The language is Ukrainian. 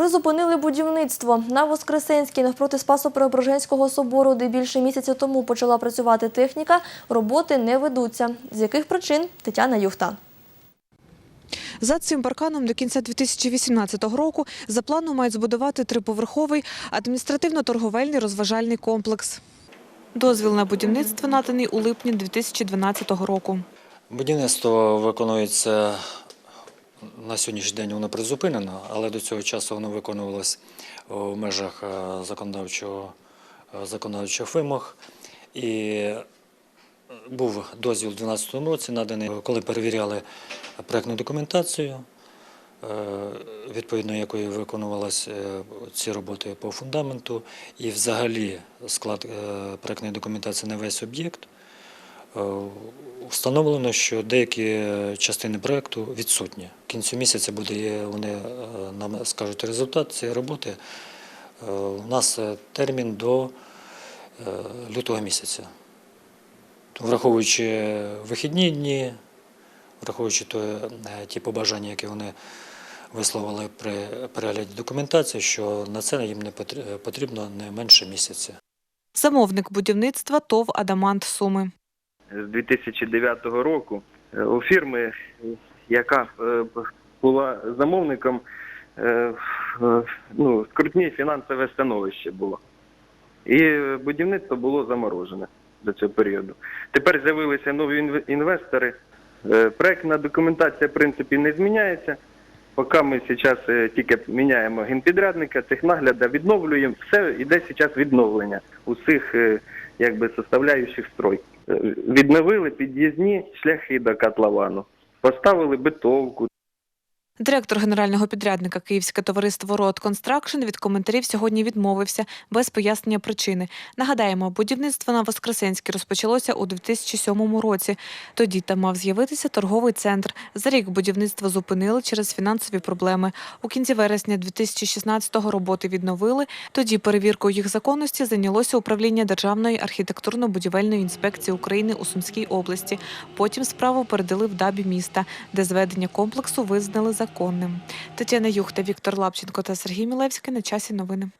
Призупинили будівництво на Воскресенській навпроти Спасо-Преображенського собору, де більше місяця тому почала працювати техніка. Роботи не ведуться. З яких причин Тетяна Юхта. За цим парканом до кінця 2018 року за планом мають збудувати триповерховий адміністративно-торговельний розважальний комплекс. Дозвіл на будівництво наданий у липні 2012 року. Будівництво виконується на сьогоднішній день воно призупинено, але до цього часу воно виконувалось в межах е, законодавчого, е, законодавчих вимог. І е, був дозвіл у 2012 році наданий, коли перевіряли проєктну документацію, е, відповідно якої виконувалися ці роботи по фундаменту, і взагалі склад е, проєктної документації на весь об'єкт. Е, Встановлено, що деякі частини проєкту відсутні. В кінці місяця буде вони е, нам скажуть результат цієї роботи. Е, У нас е, термін до е, лютого місяця. Враховуючи вихідні дні, враховуючи е, ті побажання, які вони висловили при перегляді документації, що на це їм не потрібно не менше місяця. Замовник будівництва ТОВ Адамант Суми. З 2009 року е, у фірми, яка е, була замовником, е, ну, скрутні фінансове становище було. І будівництво було заморожене до цього періоду. Тепер з'явилися нові інвестори. Проектна документація, в принципі, не зміняється. Поки ми зараз тільки міняємо генпідрядника, технагляда, відновлюємо, все йде зараз відновлення усіх якби составляючих строй. Відновили під'їзні шляхи до котловану, поставили битовку, Директор генерального підрядника Київське товариство Род Констракшн від коментарів сьогодні відмовився без пояснення причини. Нагадаємо, будівництво на Воскресенській розпочалося у 2007 році. Тоді там мав з'явитися торговий центр. За рік будівництво зупинили через фінансові проблеми. У кінці вересня 2016-го роботи відновили. Тоді перевіркою їх законності зайнялося управління Державної архітектурно-будівельної інспекції України у Сумській області. Потім справу передали в дабі міста, де зведення комплексу визнали законним. Тетяна Юхта, Віктор Лапченко та Сергій Мілевський на часі новини.